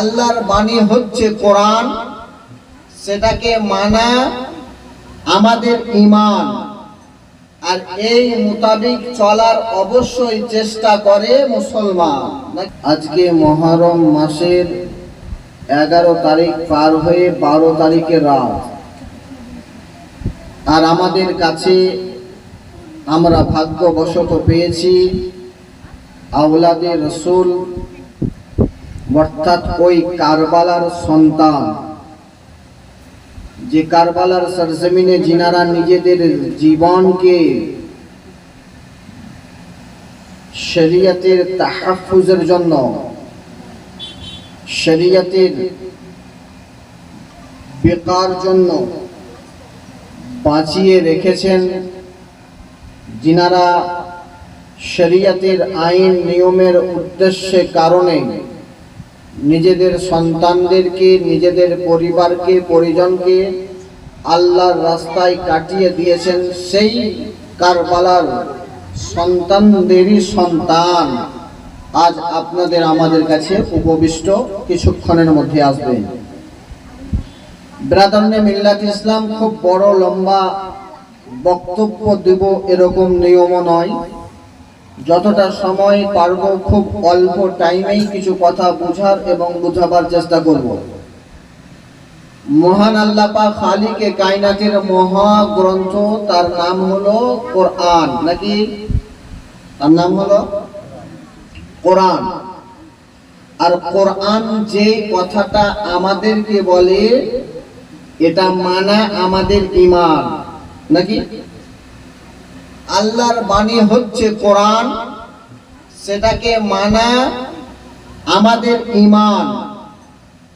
আল্লাহর বাণী হচ্ছে কোরআন, সেটাকে মানা আমাদের ইমান আর এই মোতাবিক চলার অবশ্যই চেষ্টা করে মুসলমান। আজকে মহরম মাসের এগারো তারিখ পার হয়ে বারো তারিখের রাত। আর আমাদের কাছে আমরা ভাগ্যবশত পেয়েছি, আওলাদে রসুল অর্থাৎ ওই কারবালার সন্তান। যে কারবালার সরজমিনে যিনারা নিজেদের জীবনকে শরীয়তের তাহাফুজের জন্য, শরীয়তের বেকার জন্য বাঁচিয়ে রেখেছেন যিনারা শরীয়তের আইন নিয়মের উদ্দেশ্যে কারণে নিজেদের সন্তানদেরকে, নিজেদের পরিবারকে, পরিজনকে আল্লাহর রাস্তায় কাটিয়ে দিয়েছেন সেই কারবালার সন্তানদেরই সন্তান আজ আপনাদের আমাদের কাছে উপবিষ্ট কিছুক্ষণের মধ্যে আসবে। ব্রাদারনে মিল্লাত ইসলাম খুব বড় লম্বা বক্তব্য দেব এরকম নিয়মও নয়। যতটা সময় পারব খুব অল্প টাইমেই কিছু কথা বুঝার এবং বুঝাবার চেষ্টা করব। মহান আল্লাহ পাক খালিকে কায়নাতের মহা গ্রন্থ তার নাম হলো কোরআন। নাকি? তার নাম হলো কোরআন। আর কোরআন যে কথাটা আমাদেরকে বলে, এটা মানা আমাদের ইমান নাকি? আল্লাহর বাণী হচ্ছে কোরআন, সেটাকে মানা আমাদের ইমান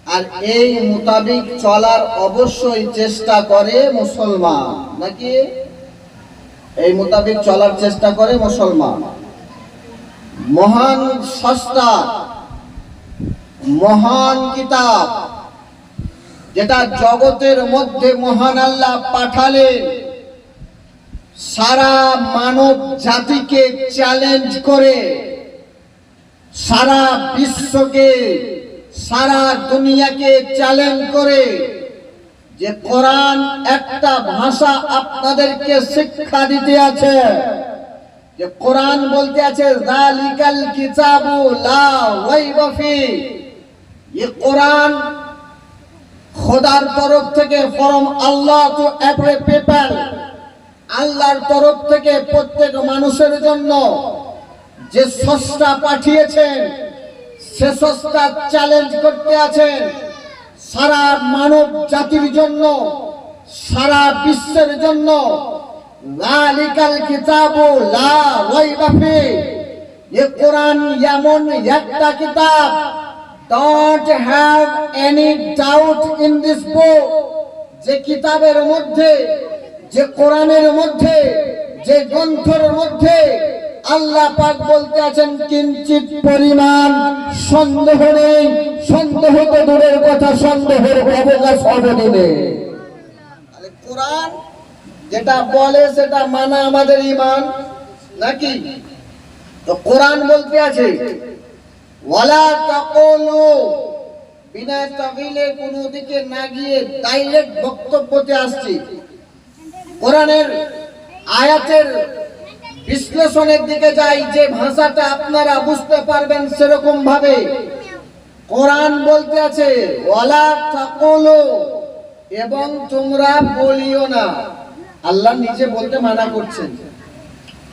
আর এই মোতাবিক চলার অবশ্যই চেষ্টা করে মুসলমান। নাকি? এই মোতাবিক চলার চেষ্টা করে মুসলমান। মহান সস্তা, মহান কিতাব, যেটা জগতের মধ্যে মহান আল্লাহ পাঠালেন। সারা মানব জাতিকে চ্যালেঞ্জ করে, সারা বিশ্বকে, সারা দুনিয়াকে চ্যালেঞ্জ করে যে কোরআন একটা ভাষা আপনাদেরকে শিক্ষা দিতে আছে। যে কোরআন বলতে আছে জালিকাল কিতাবু লা রাইবা ফি। ये কোরআন খোদার তরফ থেকে from Allah to every people আল্লাহর তরফ থেকে প্রত্যেক মানুষের জন্য যে সস্তা পাঠিয়েছেন, সে সস্তা চ্যালেঞ্জ করতে আছেন, সারা মানব জাতির জন্য, সারা বিশ্বের জন্য লা এ কোরআন একটা কিতাব this book, যে কিতাবের মধ্যে যে কোরআনের মধ্যে, যে গ্রন্থের মধ্যে আল্লাহ পাক বলতে আছেন কিঞ্চিত পরিমাণ সন্দেহ নেই, সন্দেহ তো দূরের কথা, সন্দেহের অবকাশ হবে নেই কোরআন যেটা বলে সেটা মানা আমাদের ইমান নাকি? তো কোরআন বলতে আছে, ওয়ালা তাকুলু বিনা তাবিলে কোনো দিকে না গিয়ে ডাইরেক্ট বক্তব্যতে আসছি। কোরআনের আয়াতের বিশ্লেষণের দিকে যাই, যে ভাষাটা আপনারা বুঝতে পারবেন সেরকম ভাবে। কোরআন বলতে আছে এবং তোমরা বলিও না। আল্লাহ নিজে বলতে মানা করছেন।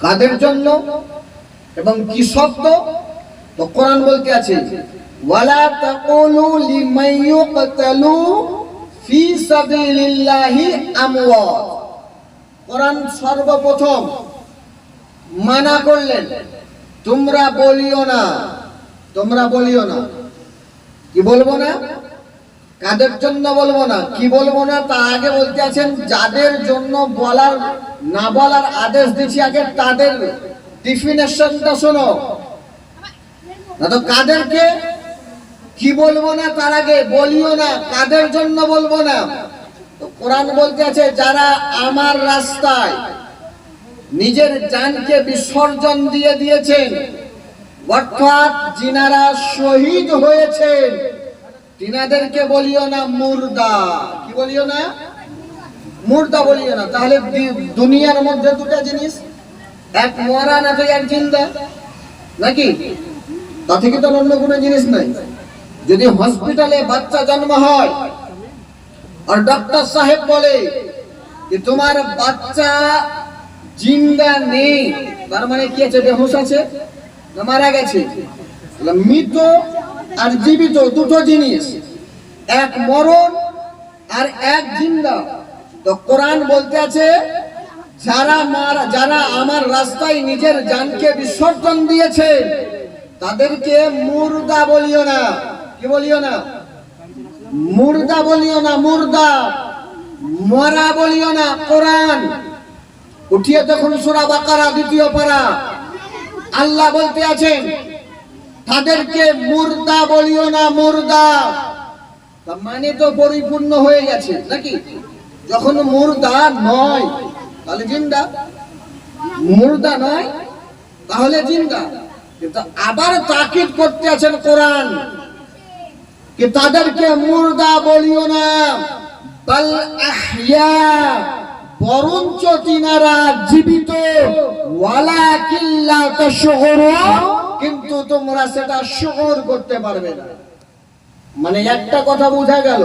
কাদের জন্য এবং কি শব্দ তো কোরআন বলতে আছে, ওয়ালা ফি আমওয়াত কোরআন সর্বপ্রথম মানা করলেন। তোমরা বলিও না। তোমরা বলিও না। কি বলব না? কাদের জন্য বলব না? কি বলব না? তা আগে বলতে আছেন, যাদের জন্য বলার, না বলার আদেশ দিচ্ছি আগে তাদের ডিফিনেশনটা শোনো। না তো কাদেরকে কি বলব না তার আগে বলিও না, কাদের জন্য বলব না? কোরআন বলতে আছে যারা আমার রাস্তায় নিজের জানকে বিসর্জন দিয়ে দিয়েছেন, অর্থাৎ যিনারা শহীদ হয়েছেন, তিনাদেরকে বলিও না মুর্দা। কি বলিও না? মুর্দা বলিও না। তাহলে দুনিয়ার মধ্যে দুটো জিনিস। এক মরা না তো এক জিন্দা? নাকি? তা থেকে তো অন্য কোনো জিনিস নাই। যদি হসপিটালে বাচ্চা জন্ম হয় আর ডক্টর সাহেব বলে যে তোমার বাচ্চা জিন্দা নেই। তার মানে কি আছে? বেহুশ আছে না মারা গেছে? মৃত আর জীবিত দুটো জিনিস, এক মরণ আর এক জিন্দা। তো কোরআন বলতে আছে, যারা মারা যারা আমার রাস্তায় নিজের জানকে বিসর্জন দিয়েছে, তাদেরকে মুর্দা বলিও না। কি বলিও না? মুর্দা বলিও না মুর্দা, মরা বলিও না, কোরআন। উঠিয়ে তখন সুরা বাকারা, দ্বিতীয় পারা। আল্লাহ বলতে আছেন, তাদেরকে মুর্দা বলিও না মুর্দা। মানে তো পরিপূর্ণ হয়ে গেছে, নাকি? যখন মুর্দা নয়, তাহলে জিন্দা? মুর্দা নয়, তাহলে জিন্দা। কিন্তু আবার তাকিদ করতে আছেন কোরআন। কি তাদেরকে মুর্দা বলিও না। বাল আহইয়া, বরঞ্চ তিনারা জীবিত। ওয়ালা কিল্লা কিন্তু তোমরা সেটা শহর করতে পারবে না। মানে একটা কথা বোঝা গেল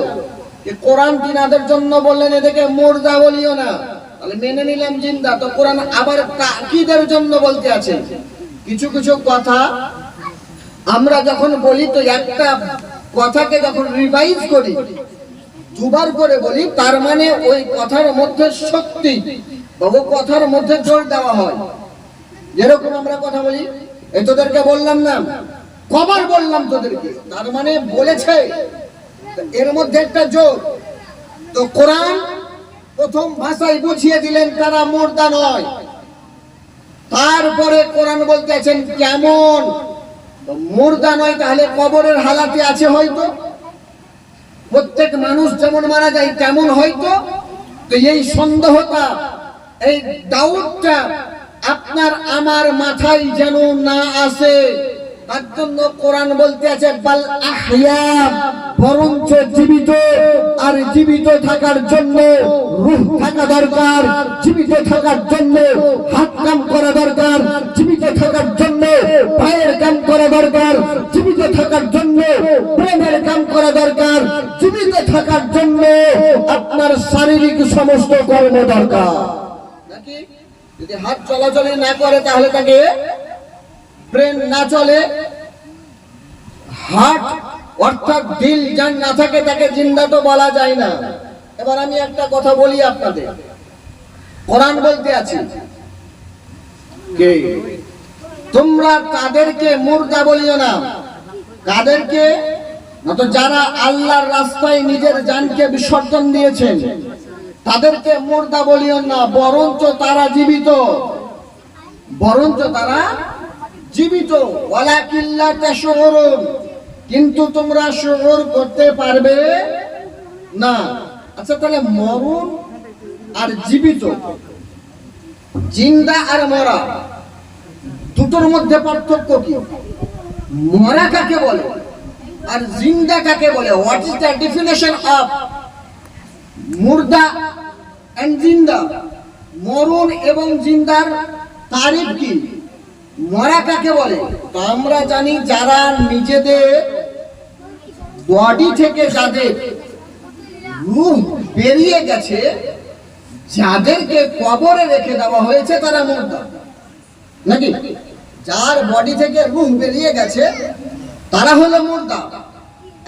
যে কোরআন তিনাদের জন্য বললেন, এদেরকে মুর্দা বলিও না। তাহলে মেনে নিলাম জিন্দা, তো কোরআন আবার তাকিদের জন্য বলতে আছে। কিছু কিছু কথা আমরা যখন বলি, তো একটা কথাকে যখন রিভাইজ করি, দুবার করে বলি, তার মানে ওই কথার মধ্যে সত্যি বা কথার মধ্যে জোর দেওয়া হয়। যেরকম আমরা কথা বলি এই তোদেরকে বললাম না, কবার বললাম তোদেরকে, তার মানে বলেছে। এর মধ্যে একটা জোর। তো কোরআন প্রথম ভাষায় বুঝিয়ে দিলেন, তারা মুর্দা নয়। তারপরে কোরআন বলতে আছেন, কেমন? মুর্দা নয় তাহলে কবরের হালাতে আছে হয়তো। প্রত্যেক মানুষ যেমন মারা যায়, তেমন হয়তো। তো এই সন্দেহটা, এই ডাউটটা আপনার আমার মাথায় যেন না আসে। তার জন্য কোরআন বলতে আছে, বাল আহইয়া বরঞ্চ জীবিত আর জীবিত থাকার জন্য রূহ থাকা দরকার, জীবিত থাকার জন্য হাত কাম করা দরকার, জীবিত থাকার জন্য পায়ের কাম করা দরকার, জীবিত থাকার জন্য প্রেমের কাম করা দরকার, জীবিত থাকার জন্য আপনার শারীরিক সমস্ত কর্ম দরকার। নাকি? যদি হাত চলাচলি না করে তাহলে তাকে ব্রেন না চলে হার্ট অর্থাৎ দিল যার না থাকে তাকে জিন্দা তো বলা যায় না। এবার আমি একটা কথা বলি আপনাদের। কোরআন বলতে আছে তোমরা তাদেরকে মুর্দা বলিও না। কাদেরকে? না তো যারা আল্লাহর রাস্তায় নিজের জানকে বিসর্জন দিয়েছেন, তাদেরকে মুর্দা বলিও না, বরঞ্চ তারা জীবিত। বরঞ্চ তারা জীবিত কিন্তু তোমরা শহর করতে পারবে না। আচ্ছা তাহলে মরণ আর জীবিত, জিন্দা আর মরা, দুটোর মধ্যে পার্থক্য কি? মরা কাকে বলে? আর জিন্দা কাকে বলে? What is the definition of মুর্দা এন্ড জিন্দা? মরণ এবং জিন্দার তারিফ কি? মরা কাকে বলে? আমরা জানি যারা নিজেদের বডি থেকে যাদের রূহ বেরিয়ে গেছে, যাদেরকে কবরে রেখে দেওয়া হয়েছে তারা মুর্দা। নাকি? যার বডি থেকে রুহ বেরিয়ে গেছে, তারা হলো মুর্দা।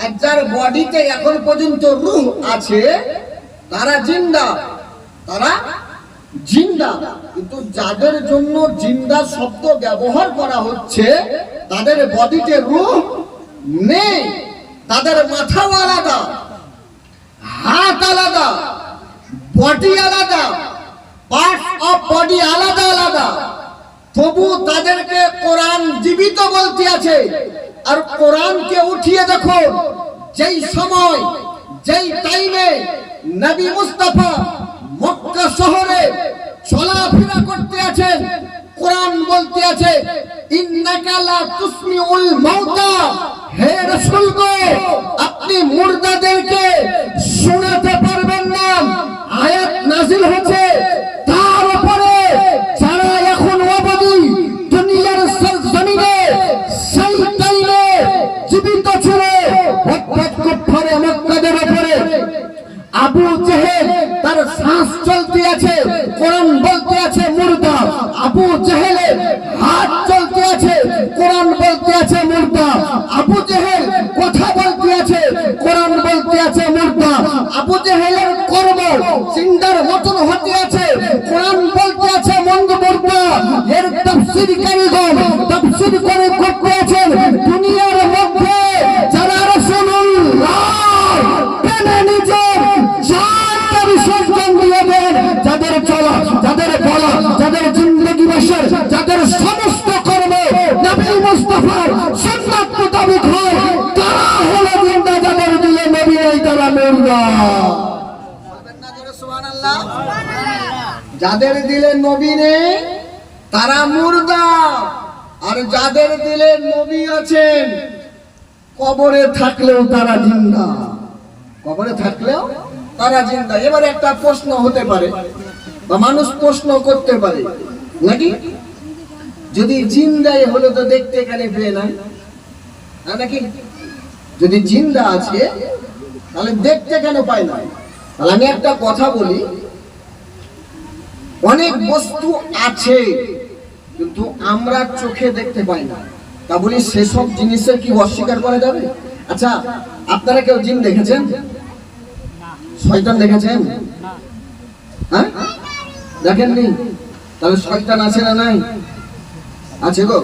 আর যার বডিতে এখন পর্যন্ত রুহ আছে, তারা জিন্দা। তারা জিন্দা। কিন্তু যাদের জন্য জিন্দা শব্দ ব্যবহার করা হচ্ছে, তাদের বডিতে রুহ নেই। তাদের মাথাও আলাদা। হাত আলাদা। বডি আলাদা। পার্টস অফ বডি আলাদা আলাদা। তবু তাদেরকে কোরআন জীবিত বলতে আছে। আর কোরআনকে উঠিয়ে দেখো, যেই সময়, যেই টাইমে নবী মুস্তাফা মক্কা শহরে চলাফেরা করতে আছে, কোরআন বলতে আছে ইন্নাকালা তুসমিউল মাউতা হে রাসূল আপনি মুর্দাদেরকে শোনাতে পারবেন না। আয়াত নাজিল হচ্ছে যাদের দিলে নবী নেই, তারা মুর্দা। আর যাদের দিলে নবী আছেন, কবরে থাকলেও তারা জিন্দা। কবরে থাকলেও তারা জিন্দা। এবার একটা প্রশ্ন হতে পারে, বা মানুষ প্রশ্ন করতে পারে, নাকি? যদি জিন্দাই হলে তো দেখতে এখানে পেয়ে না হ্যাঁ নাকি? যদি জিন্দা আছে, তাহলে দেখতে কেন পায় না তাহলে আমি একটা কথা বলি অনেক বস্তু আছে, কিন্তু আমরা চোখে দেখতে পাই না। তা বলি, সেসব জিনিসের কি অস্বীকার করা যাবে? আচ্ছা আপনারা কেউ জিন দেখেছেন? শয়তান দেখেছেন? হ্যাঁ? দেখেননি? তাহলে শয়তান আছে না নাই? আছে গো।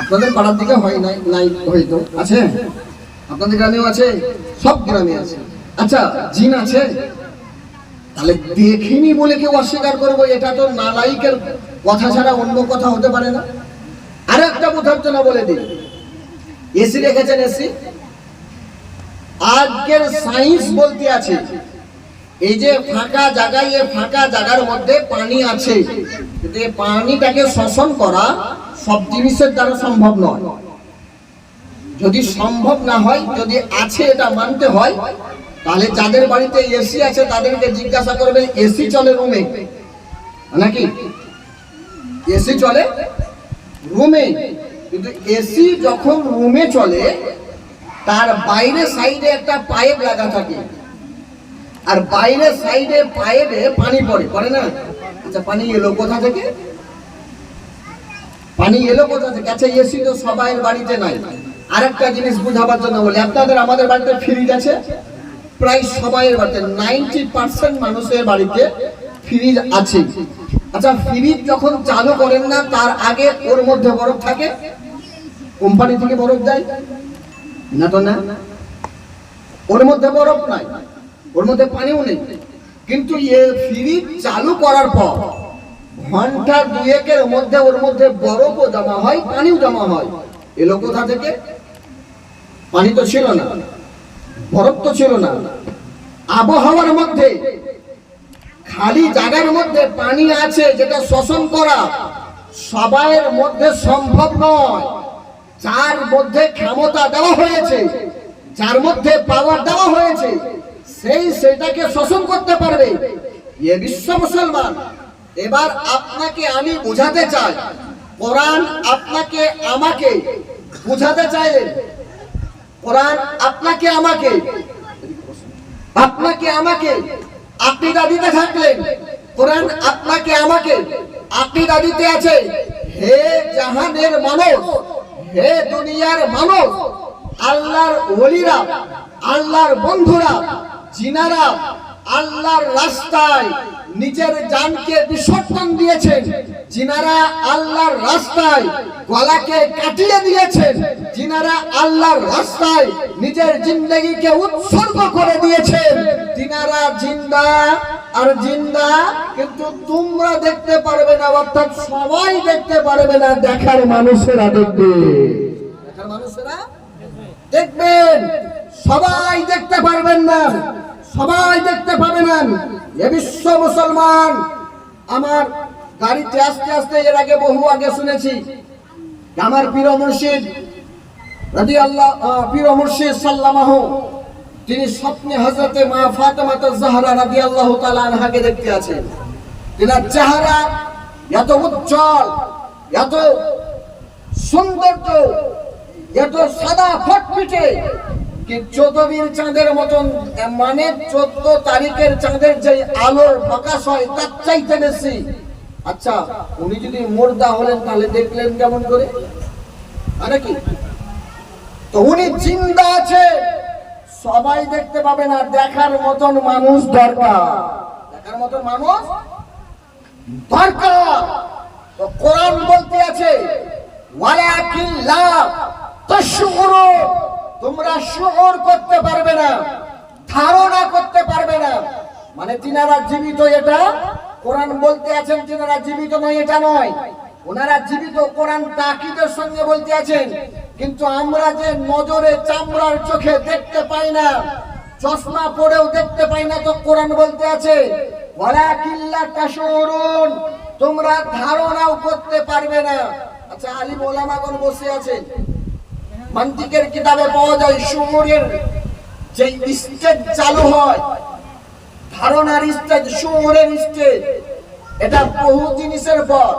আপনাদের পাড়ার দিকে হয় নাই নাই হয়তো। আছে? আপনাদের গ্রামেও আছে? সব গ্রামে আছে। আচ্ছা জিন আছে? তাহলে দেখিনি বলে কেউ অস্বীকার করব, এটা তো নালাইকের কথা ছাড়া অন্য কথা হতে পারে না। আর একটা বোঝার জন্য বলে দিই। এসি রেখেছেন এসি? আজকের সায়েন্স বলতে আছে, এই যে ফাঁকা জায়গায়, এই ফাঁকা জায়গার মধ্যে পানি আছে, কিন্তু এই পানিটাকে শোষণ করা সব জিনিসের দ্বারা সম্ভব নয়। যদি সম্ভব না হয়, যদি আছে এটা মানতে হয় তাহলে যাদের বাড়িতে এসি আছে তাদেরকে জিজ্ঞাসা করবে এসি চলে রুমে নাকি? এসি চলে রুমে কিন্তু এসি যখন রুমে চলে, তার বাইরে সাইডে একটা পাইপ লাগা থাকে। আর বাইরে সাইডে পাইপে পানি পড়ে। পড়ে না? আচ্ছা পানি এলো কোথা থেকে? পানি এলো কোথা থেকে? আচ্ছা এসি তো সবাই বাড়িতে নাই। আরেকটা জিনিস বুঝাবার জন্য বলি, আপনাদের আমাদের বাড়িতে ফ্রিজ আছে? প্রায় সবাইয়ের বাড়িতে নাইনটি পার্সেন্ট মানুষের বাড়িতে ফ্রিজ আছে। আচ্ছা ফ্রিজ যখন চালু করেন না, তার আগে ওর মধ্যে বরফ থাকে? কোম্পানি থেকে বরফ দেয়? না তো না। ওর মধ্যে বরফ নাই, ওর মধ্যে পানিও নেই। কিন্তু এ ফ্রিজ চালু করার পর, ঘণ্টা দুয়েকের মধ্যে ওর মধ্যে বরফও জমা হয়, পানিও জমা হয়। এলো কোথা থেকে? পানি তো ছিল না। তো ছিল না। আবহাওয়ার মধ্যে, খালি জায়গার মধ্যে পানি আছে যেটা শোষণ করা সবাইয়ের মধ্যে সম্ভব নয়। যার মধ্যে ক্ষমতা দেওয়া হয়েছে, যার মধ্যে পাওয়ার দেওয়া হয়েছে, সেই সেটাকে শোষণ করতে পারবে। এ বিশ্ব মুসলমান, এবার আপনাকে আমি বোঝাতে চাই। কোরআন আপনাকে আমাকে বোঝাতে চাইলেন। কোরআন আপনাকে আমাকে আপনাকে আমাকে আপনি দাদিতে থাকলেন, কোরআন আপনাকে আমাকে আপনি দাদিতে আছে। হে জাহানের মানুষ, হে দুনিয়ার মানুষ, আল্লাহর ওলিরা, আল্লাহর বন্ধুরা, জিনারা আল্লাহর রাস্তায় নিজের জানকে বিসর্জন দিয়েছেন। যিনারা আল্লাহর রাস্তায় গলাকে কাটিয়ে দিয়েছেন, যিনারা আল্লাহর রাস্তায় নিজের জিন্দগিকে উৎসর্গ করে দিয়েছেন, তিনারা জিন্দা আর জিন্দা কিন্তু তোমরা দেখতে পারবে না, অর্থাৎ সবাই দেখতে পারবে না, দেখার মানুষেরা দেখবে দেখার দেখবেন, সবাই দেখতে পারবেন না। সবাই দেখতে পাবে না এ বিশ্ব মুসলমান। আমার গাড়িতে আস্তে আস্তে এর আগে বহু আগে শুনেছি, আমার প্রিয় মুর্শিদ আল্লাহ সাল্লামাহ, তিনি স্বপ্নে আল্লাহ দেখতে আছেন। চেহারা এত এত এত সাদা ফটফিটে কি চোদ্দবীর চাঁদের মতন মানে চোদ্দ তারিখের চাঁদের আলোর হয়, তার চাইতে আচ্ছা উনি যদি হলেন, তাহলে দেখলেন কেমন করে? আরে কি? তো উনি চিন্তা আছে, সবাই দেখতে পাবে না, দেখার মতন মানুষ দরকার। দেখার মতন মানুষ দরকার। তো কোরআন বলতে আছে তোমরা শুউর করতে পারবে না, ধারণা করতে পারবে না। মানে তিনারা জীবিত এটা, কোরআন বলতে আছেন, তিনারা জীবিত নয়, এটা নয়। ওনারা জীবিত কোরআন তাকিদের সঙ্গে বলতে আছেন, কিন্তু আমরা যে নজরে চামড়ার চোখে দেখতে পাই না, চশমা পরেও দেখতে পাই না তো কোরআন বলতে আছে তোমরা ধারণাও করতে পারবে না। আচ্ছা আলিম ওলামাগণ বসে আছেন। মান্তিকের কিতাবে পাওয়া যায় সুমরের যে স্টেজ চালু হয়। ধারণার স্টেজ সুমরের স্টেজ এটা বহু জিনিসের পর।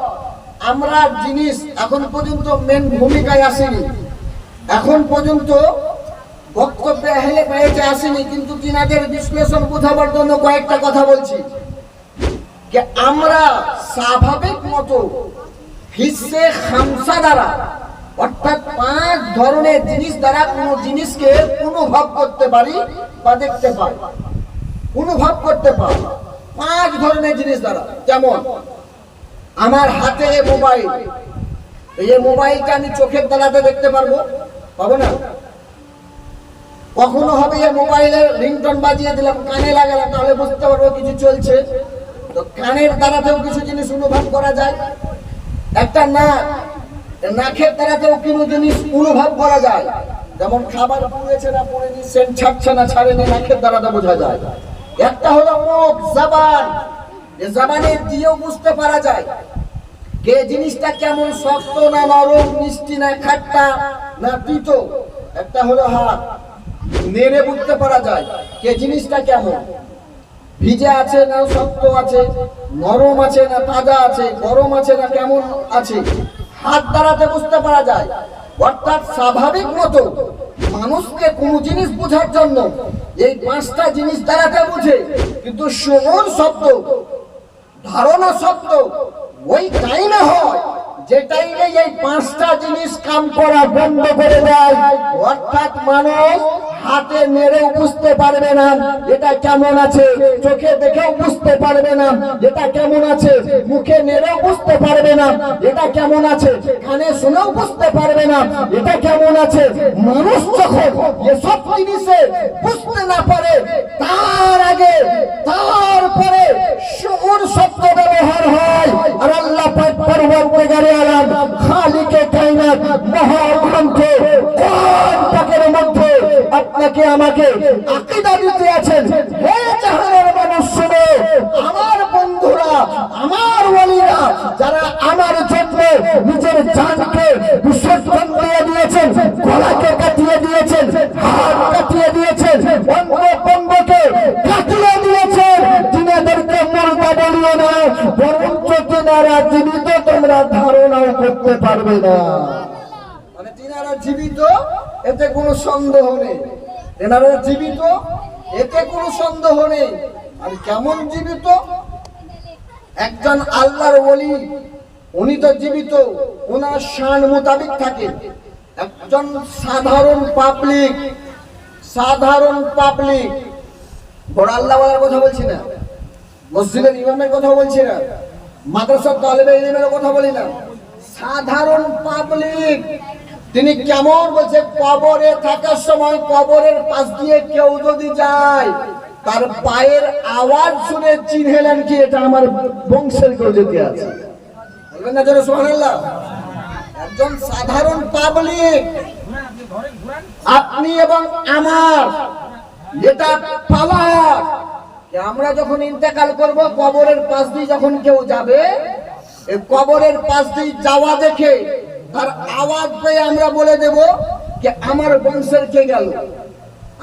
আমরা জিনিস এখন পর্যন্ত মেন ভূমিকায় আসেনি। এখন পর্যন্ত বক্তব্যে হেলে পেয়েছে আসেনি, কিন্তু তিনাদের বিশ্লেষণ বোঝাবার জন্য কয়েকটা কথা বলছি। যে আমরা স্বাভাবিক মতো হিসে খামসা দ্বারা অর্থাৎ পাঁচ ধরনের জিনিস দ্বারা কোনো জিনিসকে অনুভব করতে পারি বা দেখতে পাই। অনুভব করতে পারি পাঁচ ধরনের জিনিস দ্বারা। যেমন, আমার হাতে মোবাইল। এই মোবাইলটা আমি চোখের দ্বারাতে দেখতে পারব। পাবো না? কখনো হবে এই মোবাইলের রিংটন বাজিয়ে দিলাম, কানে লাগালাম, তাহলে বুঝতে পারব কিছু চলছে। তো কানের দ্বারাতেও কিছু জিনিস অনুভব করা যায়। একটা নাক। নাকের দ্বারাতেও কিছু জিনিস অনুভব করা যায়। যেমন খাবার পুড়েছে না পুড়েনি, সেন্ট ছাড়ছে না ছাড়েনি, নাকের দ্বারাতে বোঝা যায়। একটা হলো মুখ, জবান। এই জবানে দিয়েও বুঝতে পারা যায় কে জিনিসটা কেমন শক্ত না নরম, মিষ্টি না খাট্টা, না তিতো। একটা হলো হাত। নেড়ে বুঝতে পারা যায় কে জিনিসটা কেমন। ভিজে আছে না শক্ত আছে, নরম আছে না তাজা আছে, গরম আছে না কেমন আছে। হাত দ্বারাতে বুঝতে পারা যায়। অর্থাৎ স্বাভাবিক মতো মানুষকে কোন জিনিস বোঝার জন্য এই পাঁচটা জিনিস দ্বারাতে বুঝে, কিন্তু শ্রবণ শব্দ, ধারণা শব্দ, ওই টাইমে হয়? যে টাইমে এই পাঁচটা জিনিস কাম করা বন্ধ করে দেয়, অর্থাৎ মানুষ হাতে মেরে বুঝতে পারবে না এটা কেমন আছে, চোখে দেখেও বুঝতে পারবে না এটা কেমন আছে, মুখে বুঝতে পারবে না এটা কেমন আছে, কানে শুনেও বুঝতে পারবে না এটা কেমন আছে। মানুষ যখন এসব জিনিসে বুঝতে না পারে, তার আগে তারপরে শুকুর শব্দ ব্যবহার হয় আর আল্লাহ পাক পরবর্তীকারে আলম, খালিকে কায়নাত মহাগ্রন্থে, কোরআন পাকের মধ্যে আপনাকে আমাকে আকীদা দিতে আছেন। হে জাহানের মানুষ শুনো আমার বন্ধুরা আমার ওলিরা যারা আমার জন্য নিজের জানকে বিসর্জন দিয়ে দিয়েছেন গলাকে কাটিয়ে দিয়েছেন হাত কাটিয়ে দিয়েছেন অঙ্গ পঙ্গকে কাটিয়ে দিয়েছেন তিনাদেরকে মুর্দা বলিও না বরঞ্চ তিনারা জীবিত, তোমরা ধারণাও করতে পারবে না। মানে তিনারা জীবিত, এতে কোনো সন্দেহ নেই। তেনারা জীবিত, এতে কোনো সন্দেহ নেই। আর কেমন জীবিত? একজন আল্লাহর ওলি, উনি তো জীবিত ওনার শান মোতাবিক থাকে একজন সাধারণ পাবলিক সাধারণ পাবলিক। বড় আল্লাহওয়ালার কথা বলছি না। মসজিদের ইমামের কথা বলছি না। মাদ্রাসার তালেবে ইলমের কথা বলি না। সাধারণ পাবলিক তিনি কেমন বলছে, কবরে থাকার সময় কবরের পাশ দিয়ে কেউ যদি যায়, তার পায়ের আওয়াজ শুনে চিনহেলেন কি, এটা আমার বংশের কেউ যেতে আছে। বলবেন না যেন সোহানাল্লাহ একজন সাধারণ পাবলিক আপনি এবং আমার, এটা পাওয়ার। আমরা যখন ইন্তেকাল করব, কবরের পাশ দিয়ে যখন কেউ যাবে কবরের পাশ দিয়ে যাওয়া দেখে তার আওয়াজ পেয়ে আমরা বলে দেব যে, আমার বংশের কে গেল?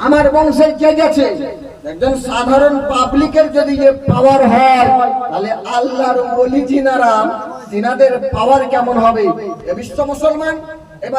আমার বংশের কে গেছে? একজন সাধারণ পাবলিকের যদি যে পাওয়ার হয়, তাহলে আল্লাহর ওলি জিনারা তিনাদের পাওয়ার কেমন হবে? এ বিশ্ব মুসলমান